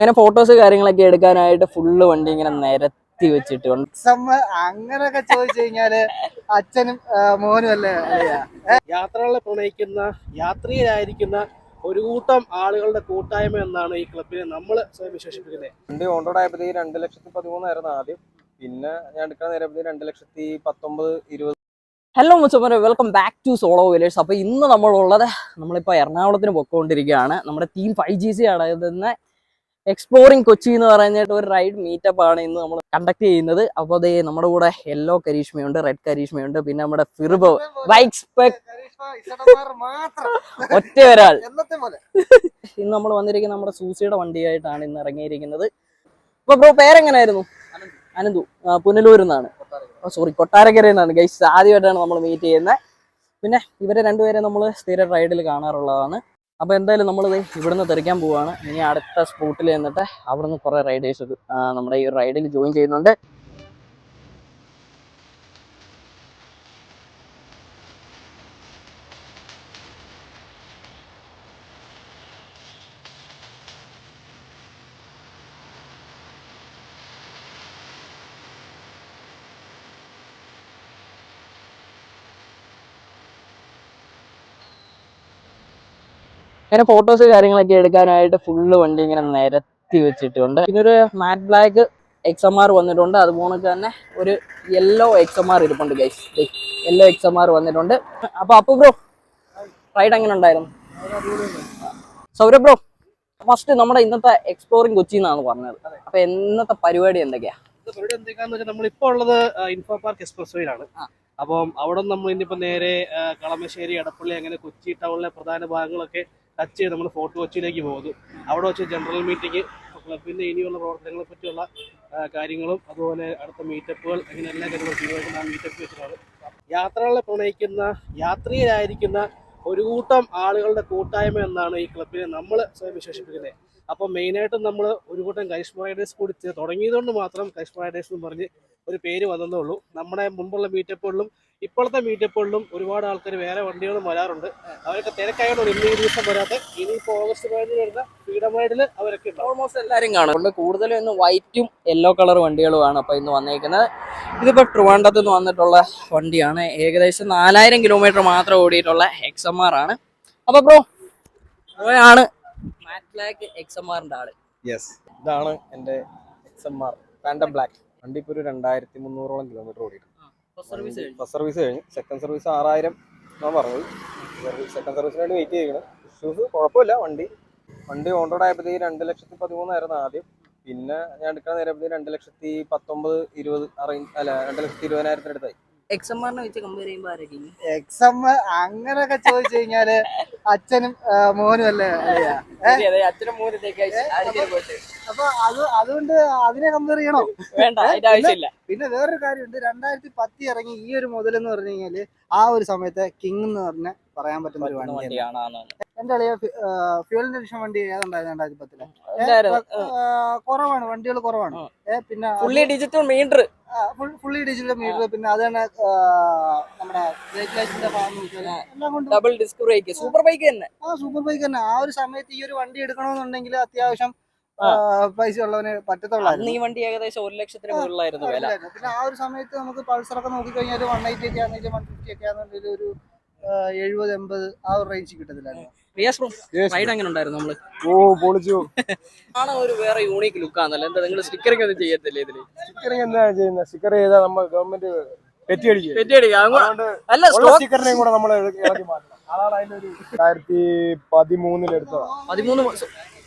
അങ്ങനെ ഫോട്ടോസ് കാര്യങ്ങളൊക്കെ എടുക്കാനായിട്ട് ഫുള്ള് വണ്ടി ഇങ്ങനെ നിരത്തി വെച്ചിട്ടുണ്ട് അങ്ങനെയൊക്കെ അങ്ങനൊക്കെ ചോദിച്ചു കഴിഞ്ഞാൽ അച്ഛനും മോനും അല്ലേ? യാത്രകളെ പ്രണയിക്കുന്ന യാത്രികരായിരിക്കുന്ന ഒരു കൂട്ടം ആളുകളുടെ കൂട്ടായ്മ എന്നാണ് ഈ ക്ലബിനെ നമ്മൾ സ്വയം വിശേഷിപ്പിക്കുന്നത്. വണ്ടി ഓൺ റോഡ് ആയപ്പോഴത്തേക്ക് രണ്ട് ലക്ഷത്തി പതിമൂന്നായിരുന്നു ആദ്യം. പിന്നെ ഞാൻ എടുക്കാൻ നേരം രണ്ട് ലക്ഷത്തി പത്തൊമ്പത് ഇരുപത്. Hello മുച്ചമ്മരെ welcome back to solo villers അപ്പോൾ ഇന്ന് നമ്മളുള്ളത് നമ്മളിപ്പോൾ എറണാകുളത്തിന് പൊക്കോണ്ടിരിക്കുകയാണ്. നമ്മുടെ ടീം ഫൈവ് ജി സി അടയുന്ന എക്സ്പ്ലോറിംഗ് കൊച്ചി എന്ന് പറഞ്ഞിട്ട് ഒരു റൈഡ് മീറ്റപ്പ് ആണ് ഇന്ന് നമ്മൾ കണ്ടക്ട് ചെയ്യുന്നത്. അപ്പോൾ അതേ നമ്മുടെ കൂടെ യെല്ലോ കരീഷ്മയുണ്ട് റെഡ് കരീഷ്മയുണ്ട് പിന്നെ നമ്മുടെ ഫിർബോ ബൈക്ക് സ്പെക് ഒറ്റ ഒരാൾ. ഇന്ന് നമ്മൾ വന്നിരിക്കുന്ന നമ്മുടെ സൂസിയുടെ വണ്ടിയായിട്ടാണ് ഇന്ന് ഇറങ്ങിയിരിക്കുന്നത്. അപ്പൊ ബ്രോ പേരെങ്ങനായിരുന്നു? അനന്തു. പുനലൂരിൽ നിന്നാണ്. സോറി കൊട്ടാരക്കരയിൽ നിന്നാണ്. ഗൈസ് ആദ്യമായിട്ടാണ് നമ്മൾ മീറ്റ് ചെയ്യുന്നത്. പിന്നെ ഇവരെ രണ്ടുപേരെ നമ്മൾ സ്ഥിര റൈഡിൽ കാണാറുള്ളതാണ്. അപ്പോൾ എന്തായാലും നമ്മൾ ഇവിടുന്ന് തെറിക്കാൻ പോവുകയാണ് ഇനി അടുത്ത സ്പോട്ടിൽ ചെന്നിട്ട് അവിടുന്ന് കുറേ റൈഡേഴ്സ് നമ്മുടെ ഈ റൈഡിൽ ജോയിൻ ചെയ്യുന്നുണ്ട്. അങ്ങനെ ഫോട്ടോസ് കാര്യങ്ങളൊക്കെ എടുക്കാനായിട്ട് ഫുള്ള് വണ്ടി ഇങ്ങനെ നിരത്തി വെച്ചിട്ടുണ്ട്. പിന്നെ ഒരു matt black X M R വന്നിട്ടുണ്ട്. അതുപോലെ തന്നെ ഒരു യെല്ലോ എക്സ് എം ആർ ഇരിപ്പുണ്ട് guys yellow X M R വന്നിട്ടുണ്ട്. അപ്പൊ അപ്പു ബ്രോ റൈഡ് എങ്ങനെ ഉണ്ടായിരുന്നു? സൗരഭ് ബ്രോ ഫസ്റ്റ് നമ്മുടെ ഇന്നത്തെ എക്സ്പ്ലോറിംഗ് കൊച്ചി എന്നാണ് പറഞ്ഞത്. അപ്പൊ ഇന്നത്തെ പരിപാടി എന്തൊക്കെയാ? ഇത് പരിപാടി എന്തൊക്കെയാന്ന് വെച്ചാൽ നമ്മളിപ്പോൾ ഉള്ളത് ഇൻഫോ പാർക്ക് എക്സ്പ്രസ് വേയിലാണ് ആ. അപ്പം അവിടെ നമ്മൾ ഇനിയിപ്പോ നേരെ കളമശ്ശേരി എടപ്പള്ളി അങ്ങനെ കൊച്ചി ടൗണിലെ പ്രധാന ഭാഗങ്ങളൊക്കെ ടച്ച് ചെയ്ത് നമ്മൾ ഫോർട്ട് കൊച്ചിയിലേക്ക് പോകുന്നു. അവിടെ വെച്ച് ജനറൽ മീറ്റിംഗ് ക്ലബിന്റെ ഇനിയുള്ള പ്രവർത്തനങ്ങളെ പറ്റിയുള്ള കാര്യങ്ങളും അതുപോലെ അടുത്ത മീറ്റപ്പുകൾ അങ്ങനെ എല്ലാ കാര്യങ്ങളും തീരുമാനിക്കുന്ന ആ മീറ്റപ്പ് വെച്ചിട്ടാണ് യാത്രകളെ പ്രണയിക്കുന്ന യാത്രികരായിരിക്കുന്ന ഒരു കൂട്ടം ആളുകളുടെ കൂട്ടായ്മ എന്നാണ് ഈ ക്ലബിനെ നമ്മൾ സ്വയം വിശേഷിപ്പിക്കുന്നത്. അപ്പം മെയിനായിട്ടും നമ്മൾ ഒരു കൂട്ടം കൈഷ്മ റൈഡേഴ്സ് കൂടി തുടങ്ങിയതുകൊണ്ട് മാത്രം കൈഷ്മ റൈഡേഴ്സ് എന്ന് പറഞ്ഞ് ഒരു പേര് വന്നതേ ഉള്ളൂ. നമ്മുടെ മുമ്പുള്ള മീറ്റപ്പുകളിലും ഇപ്പോഴത്തെ മീറ്റപ്പുകളിലും ഒരുപാട് ആൾക്കാർ വേറെ വണ്ടികളും വരാറുണ്ട്. അവരൊക്കെ തിരക്കായതുകൊണ്ട് ഒരു ഈ ദിവസം വരാത്ത. ഇനിയിപ്പോൾ ഓഗസ്റ്റ് പതിനഞ്ച് വരുന്ന ഫ്രീഡം റൈഡിൽ അവരൊക്കെ ഉണ്ട് ഓൾമോസ്റ്റ് എല്ലാവരും കാണും. അതുകൊണ്ട് കൂടുതലും ഇന്ന് വൈറ്റും യെല്ലോ കളർ വണ്ടികളുമാണ് അപ്പോൾ ഇന്ന് വന്നേക്കുന്നത്. ഇതിപ്പോൾ ട്രിവാൻഡത്ത് നിന്ന് വന്നിട്ടുള്ള വണ്ടിയാണ്. ഏകദേശം നാലായിരം കിലോമീറ്റർ മാത്രം ഓടിയിട്ടുള്ള എക്സ് എം ആർ ആണ്. അപ്പോൾ ബ്രോ ആണ് മാറ്റ് ബ്ലാക്ക് എക്സ് എം ആറിന്റെ ആൾ. യെസ് ഇതാണ് എന്റെ X M R phantom black വണ്ടി ഇപ്പോൾ ഒരു രണ്ടായിരത്തി മുന്നൂറോളം കിലോമീറ്റർ ഓടിയിട്ടുണ്ട് സർവീസ് ഫസ്റ്റ് സർവീസ് കഴിഞ്ഞു. സെക്കൻഡ് സർവീസ് ആറായിരം ഞാൻ പറഞ്ഞത്. സെക്കൻഡ് സർവീസിന് വേണ്ടി വെയിറ്റ് ചെയ്യണം ഇഷ്യൂസ് കുഴപ്പമില്ല വണ്ടി. വണ്ടി ഓൺ റോഡ് ആയപ്പോഴത്തേക്ക് രണ്ട് ലക്ഷത്തി പതിമൂന്നായിരുന്നു ആദ്യം. പിന്നെ ഞാൻ എടുക്കാൻ നേരപ്പോഴത്തേക്ക് രണ്ട് ലക്ഷത്തി പത്തൊമ്പത് ഇരുപത് അറേഞ്ച് അല്ല രണ്ട് ലക്ഷത്തി ഇരുപതിനായിരത്തിന് അടുത്തായി. എക്സ് എം ആറിനെ വെച്ച് കമ്പയർ ചെയ്യുമ്പോൾ ആരൊക്കെയാണ് എക്സം അങ്ങനെയൊക്കെ ചോദിച്ചു കഴിഞ്ഞാൽ അച്ഛനും മോനും അല്ലേ? അപ്പൊ അത് അതുകൊണ്ട് അതിനെ കമ്പയർ ചെയ്യണോ? വേണ്ട ആവശ്യമില്ല. പിന്നെ വേറൊരു കാര്യമുണ്ട്. രണ്ടായിരത്തി പത്തി ഇറങ്ങി ഈ ഒരു മുതൽ എന്ന് പറഞ്ഞു കഴിഞ്ഞാൽ ആ ഒരു സമയത്തെ കിങ് എന്ന് പറഞ്ഞ പറയാൻ പറ്റുന്ന ഒരു വണ്ടിയാണ് എന്റെ അളിയ ഫ്യൂവൽ ഡിവിഷൻ വണ്ടി ഏതുണ്ടായിരുന്നു രണ്ടായിരത്തി പത്തിൽ കുറവാണ്. വണ്ടികൾ കുറവാണ്. ഏ, പിന്നെ fully digital meter fully digital meter പിന്നെ അത് തന്നെ ആ, നമ്മുടെ ബ്രേക്ക് ലൈറ്റിന്റെ ഭാഗം നോക്കിയാൽ എല്ലാം കൊണ്ടും double disc brake super bike തന്നെ. ആ സൂപ്പർ ബൈക്ക് തന്നെ. ആ ഒരു സമയത്ത് ഈ ഒരു വണ്ടി എടുക്കണമെന്നുണ്ടെങ്കിൽ അത്യാവശ്യം ആ, പൈസ ഉള്ളവന് അന്ന് ഈ വണ്ടി ഏകദേശം ഒരു ലക്ഷത്തിന് മുകളിലായിരുന്നു വില. പിന്നെ ആ ഒരു സമയത്ത് നമുക്ക് പൾസർ ഒക്കെ നോക്കിക്കഴിഞ്ഞാൽ വൺ എയ്റ്റി ഒക്കെ ആണെങ്കിലും വൺ ഫിഫ്റ്റി ഒക്കെ ആണെന്നുണ്ടെങ്കിൽ ഒരു എഴുപത് എൺപത് ആ ഒരു റേഞ്ച് കിട്ടത്തില്ലായിരുന്നു. റിയാസ് ബ്രോ റൈഡ് എങ്ങനെ ഉണ്ടായിരുന്നു നമ്മൾ? ഓ പൊളിച്ചു. ആണ് ഒരു വേറെ യൂണീക്ക് ലുക്ക് ആണല്ലോ. എന്താ നിങ്ങൾ സ്റ്റിക്കറിംഗ് ഒന്നും ചെയ്യത്തില്ലേ ഇതിൽ? സ്റ്റിക്കറിംഗ് എന്താണ് ചെയ്യുന്നത് സ്റ്റിക്കർ ചെയ്താൽ നമ്മൾ ഗവൺമെന്റ് പെറ്റിയടിക്കാം. അങ്ങ് അല്ല സ്റ്റിക്കറിനെയും കൂടെ നമ്മൾ ഇളക്കി മാറ്റണം. അതാണ് അതിന്റെ ഒരു രണ്ടായിരത്തി പതിമൂന്നിൽ എടുത്തതാണ് പതിമൂന്ന്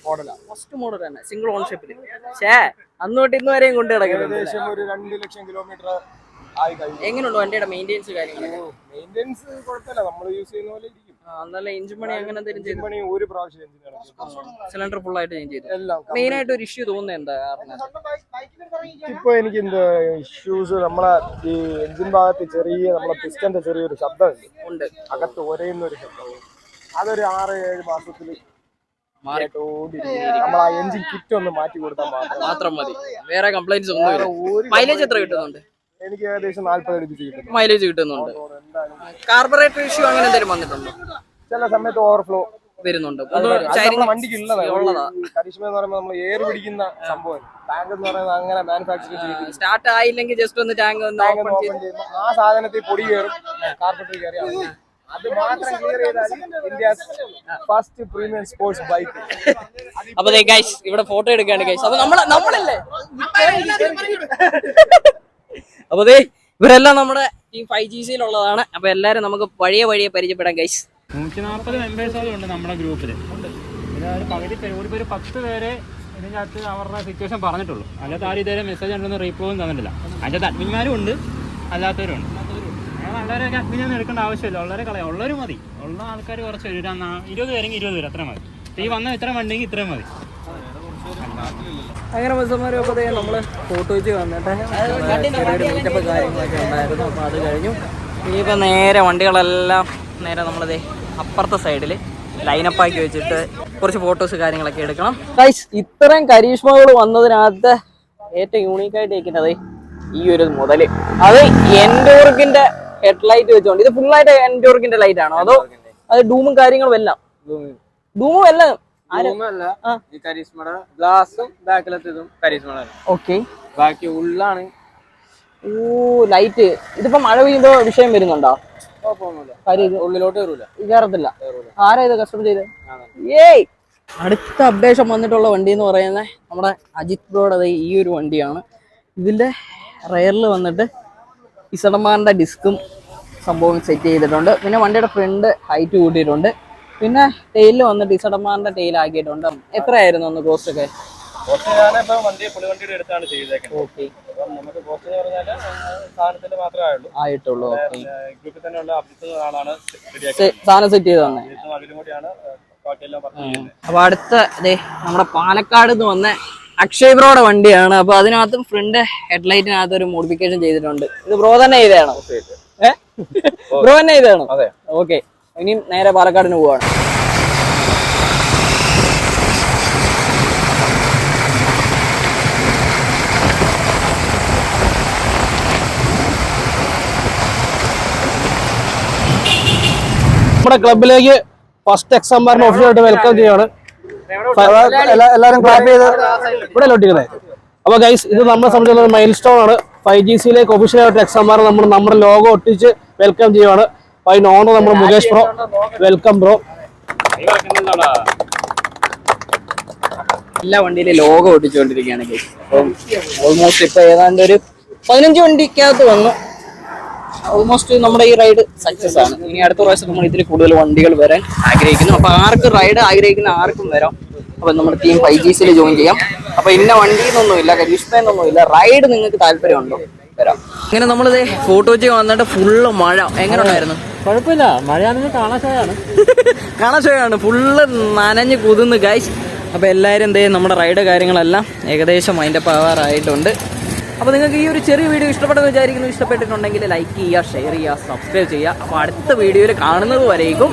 മോഡലാ ഫസ്റ്റ് മോഡൽ തന്നെ സിംഗിൾ ഓൺഷിപ്പിൽ അന്ന് തൊട്ട് ഇന്ന് വരെയും കൊണ്ട് കിടക്കുന്നത് ഏകദേശം ഒരു രണ്ട് ലക്ഷം കിലോമീറ്റർ എങ്ങനെയുണ്ട് വണ്ടിയുടെ മെയിന്റെനൻസ് കാര്യങ്ങൾ മെയിന്റെനൻസ് കുഴപ്പമില്ല. നമ്മൾ യൂസ് ചെയ്യുന്ന പോലെ ഇരിക്കും. നല്ല എഞ്ചിൻ പണി അങ്ങനെ എന്തെങ്കിലും ചെയ്തു? പണി ഒരു പ്രാവശ്യം എഞ്ചിൻ സിലിണ്ടർ ഫുൾ ആയിട്ട് ചേഞ്ച് ചെയ്തു. മെയിൻ ആയിട്ട് ഒരു ഇഷ്യൂ തോന്നുന്നത് എന്താ ഇപ്പൊ എനിക്ക് എന്താ ഇഷ്യൂസ് നമ്മളെ ഈ എഞ്ചിൻ ഭാഗത്ത് ചെറിയ നമ്മളെ പിസ്റ്റന്റെ ചെറിയൊരു ശബ്ദമുണ്ട്. ഉണ്ട്. അകത്ത് ഒരയുന്ന ഒരു ശബ്ദം. അതൊരു ആറ് ഏഴ് മാസത്തിൽ നമ്മൾ ആ എഞ്ചിൻ കിറ്റ് ഒന്ന് മാറ്റി കൊടുത്താൽ മാത്രം. മതി. വേറെ കംപ്ലൈന്റ്സ് ഒന്നും മൈലേജ് എത്ര കിട്ടുന്നുണ്ട്? എനിക്ക് ഏകദേശം നാല്പത് അടുപ്പിച്ച് കിട്ടുന്നു മൈലേജ് കിട്ടുന്നുണ്ട്. കാർബറേറ്റർ ഇഷ്യൂ അങ്ങനെ എന്തെങ്കിലും വന്നിട്ടുണ്ടോ? ചില സമയത്ത് ഓവർഫ്ലോ വരുന്നുണ്ട്. വണ്ടിക്ക് ഉള്ളതാ. കരിഷ്മ എന്ന് പറയുമ്പോൾ നമ്മൾ എയർ പിടിക്കുന്ന സംഭവം. ടാങ്ക് എന്ന് പറയുന്നത് അങ്ങനെ മാനുഫാക്ചറിംഗ് സ്റ്റാർട്ട് ആയില്ലെങ്കിൽ ജസ്റ്റ് ഒന്ന് ടാങ്ക് ഒന്ന് ഓപ്പൺ ചെയ്ത്. ആ സാധനത്തിൽ പൊടി കയറും. കാർപ്പറ്റ് കയറി. അത് മാത്രം ക്ലിയർ ചെയ്താൽ India's first premium sports bike അപ്പൊ ഗൈസ് ഇവിടെ ഫോട്ടോ എടുക്കാണ് ഗൈസ് അപ്പൊ നമ്മളെ നമ്മളല്ലേ? അപ്പൊ ദേ ഇവരെല്ലാം നമ്മുടെ ടീം ഫൈവ് ജി സിയിലുള്ളതാണ് അപ്പൊ എല്ലാരും നമുക്ക് വഴിയെ വഴിയെ പരിചയപ്പെടാം ഗൈസ് നൂറ്റി നാൽപ്പത് മെമ്പേഴ്സോളം ഉണ്ട് നമ്മുടെ ഗ്രൂപ്പിൽ പകുതി പേര് ഒരു പേര് പത്ത് പേരെ ഇതിനകത്ത് അവരുടെ സിറ്റുവേഷൻ പറഞ്ഞിട്ടുള്ളൂ. അല്ലാത്ത ആരും ഇതുവരെ മെസ്സേജ് ഉണ്ടെന്ന് റീപ്ലോയും തന്നിട്ടില്ല. അതിന്റെ അകത്ത് അഡ്മിന്മാരും ഉണ്ട് അല്ലാത്തവരും ഉണ്ട്. അങ്ങനെ നല്ലവരൊക്കെ അഡ്മിനൊന്നും എടുക്കേണ്ട ആവശ്യമില്ല. ഉള്ളവരെ കളയാം. ഉള്ളവർ മതി. ഉള്ള ആൾക്കാർ കുറച്ച് ഒരു ഇരുപത് പേരെങ്കിൽ ഇരുപത് പേര് അത്ര മതി. ഈ വന്ന ഇത്ര വണ്ടിയെങ്കിൽ ഇത്രയും മതി. അങ്ങനെ ബസ്സന്മാരും അപ്പോൾ നമ്മൾ ഫോട്ടോ വെച്ച് വന്നിട്ട് ചെറിയൊരു മീറ്റപ്പ് കാര്യങ്ങളൊക്കെ ഉണ്ടായിരുന്നു. അപ്പോൾ അത് കഴിഞ്ഞു. ഇനിയിപ്പോൾ നേരെ വണ്ടികളെല്ലാം നേരെ നമ്മളതേ അപ്പുറത്തെ സൈഡിൽ ലൈനപ്പാക്കി വെച്ചിട്ട് കുറച്ച് ഫോട്ടോസ് കാര്യങ്ങളൊക്കെ എടുക്കണം. ഗൈസ് ഇത്രയും കരീഷ്മകൾ വന്നതിനകത്ത് ഏറ്റവും യൂണീക്ക് ആയിട്ട് ഇരിക്കുന്നത് ഈ ഒരു മുതൽ. അത് എൻഡോർക്കിന്റെ ഹെഡ്ലൈറ്റ് വെച്ചോണ്ട്. ഇത് ഫുൾ ആയിട്ട് എൻഡോർക്കിന്റെ ലൈറ്റ് ആണോ? അതോ അത് ഡൂമും കാര്യങ്ങളും എല്ലാം? ഡൂമും എല്ലാം ഈ കരിഷ്മയുടെ ഗ്ലാസും ബാക്കിലത്തേതും കരിഷ്മയുടെ ഓക്കെ ബാക്കി ഉള്ളാണ്. ഓ ലൈറ്റ് ഇതിപ്പോ മഴ പെയ്യുമ്പോ വിഷയം വരുന്നുണ്ടോ? ഉള്ളിലോട്ട് കയറൂല. കയറത്തില്ല. കയറൂല. ആരാ ഇത് കസ്റ്റമർ ചെയ്ത് ഏയ്! അടുത്ത അപ്ഡേഷൻ വന്നിട്ടുള്ള വണ്ടി എന്ന് പറയുന്നത് നമ്മുടെ അജിത് ദേ ഈ ഒരു വണ്ടിയാണ്. ഇതിന്റെ റയറിൽ വന്നിട്ട് ഇസഡമാറിന്റെ ഡിസ്കും സംഭവം സെറ്റ് ചെയ്തിട്ടുണ്ട്. പിന്നെ വണ്ടിയുടെ ഫ്രണ്ട് ഹൈറ്റ് കൂട്ടിയിട്ടുണ്ട്. പിന്നെ ടെയിൽ വന്ന് ഡിസഡമാറിന്റെ ടെയിൽ ആക്കിയിട്ടുണ്ട്. എത്രയായിരുന്നു ഒന്ന് കോസ്റ്റ് ഒക്കെ? അപ്പം ആയിട്ടുള്ളൂ സാധനം സെറ്റ് ചെയ്ത് തന്നെ അടുത്ത ദേ നമ്മുടെ പാലക്കാട് നിന്ന് വന്ന അക്ഷയ് ബ്രോയുടെ വണ്ടിയാണ്. അപ്പൊ അതിനകത്തും ഫ്രണ്ട് ഹെഡ്ലൈറ്റിനകത്ത് ഒരു മോഡിഫിക്കേഷൻ ചെയ്തിട്ടുണ്ട്. ഇത് ബ്രോ തന്നെ ചെയ്തതാണോ? ബ്രോ തന്നെ ചെയ്തതാണോ? അതെ. ഓക്കെ ഇനിയും നേരെ പാലക്കാടിന് പോവാണ്. നമ്മുടെ ക്ലബിലേക്ക് ഫസ്റ്റ് എക്സാമ്പാറിന് ഓഫീസായിട്ട് വെൽക്കം ചെയ്യാണ്. എല്ലാവരും ക്ലാപ്പ് ചെയ്ത് ഇവിടെ ഒട്ടിക്കുന്നത് അപ്പോൾ ഗൈസ് ഇത് നമ്മളെ സംബന്ധിച്ചുള്ള മൈൽ സ്റ്റോൺ ആണ്. ഫൈവ് ജി സിയിലേക്ക് ഒഫീഷ്യലായിട്ട് എക്സാമ്പാർ നമ്മൾ നമ്മുടെ ലോഗോ ഒട്ടിച്ച് വെൽക്കം ചെയ്യുവാണ്. അതിന് ഓണർ നമ്മുടെ മുകേഷ് ബ്രോ വെൽക്കം ബ്രോ എല്ലാ വണ്ടിയിലും ലോഗോ ഒട്ടിച്ചുകൊണ്ടിരിക്കുകയാണ് ഓൾമോസ്റ്റ് ഇപ്പൊ ഏതാണ്ട് ഒരു പതിനഞ്ച് വണ്ടിക്കകത്ത് വന്നു. ഓൾമോസ്റ്റ് നമ്മുടെ ഈ റൈഡ് സക്സസ് ആണ്. ഇനി അടുത്ത പ്രാവശ്യം നമ്മൾ ഇതിൽ കൂടുതൽ വണ്ടികൾ വരാൻ ആഗ്രഹിക്കുന്നു. അപ്പൊ ആർക്ക് റൈഡ് ആഗ്രഹിക്കുന്ന ആർക്കും വരാം. അപ്പൊ നമ്മുടെ ടീം ഫൈവ് ജി സിയിൽ ജോയിൻ ചെയ്യാം. അപ്പൊ ഇന്ന വണ്ടി എന്നൊന്നുമില്ല കരീഷ്മ എന്നൊന്നുമില്ല റൈഡ് നിങ്ങൾക്ക് താല്പര്യമുണ്ടോ? വരാം. ഇങ്ങനെ നമ്മളിത് ഫോട്ടോ വെച്ച് വന്നിട്ട് ഫുള്ള് മഴ. എങ്ങനെ ഉണ്ടായിരുന്നു? കുഴപ്പമില്ല. മഴയാണെങ്കിൽ കാണാശയാണ് കാണാശോയാണ് ഫുള്ള് നനഞ്ഞ് കുതിന്ന് ഗൈസ് അപ്പോൾ എല്ലാവരും എന്തേ നമ്മുടെ റൈഡ് കാര്യങ്ങളെല്ലാം ഏകദേശം അതിന്റെ പവറായിട്ടുണ്ട് അപ്പോൾ നിങ്ങൾക്ക് ഈ ഒരു ചെറിയ വീഡിയോ ഇഷ്ടപ്പെട്ടെന്ന് വിചാരിക്കുന്നു ഇഷ്ടപ്പെട്ടിട്ടുണ്ടെങ്കിൽ ലൈക്ക് ചെയ്യുക ഷെയർ ചെയ്യുക സബ്സ്ക്രൈബ് ചെയ്യുക. അപ്പോൾ അടുത്ത വീഡിയോയിൽ കാണുന്നത് വരേക്കും.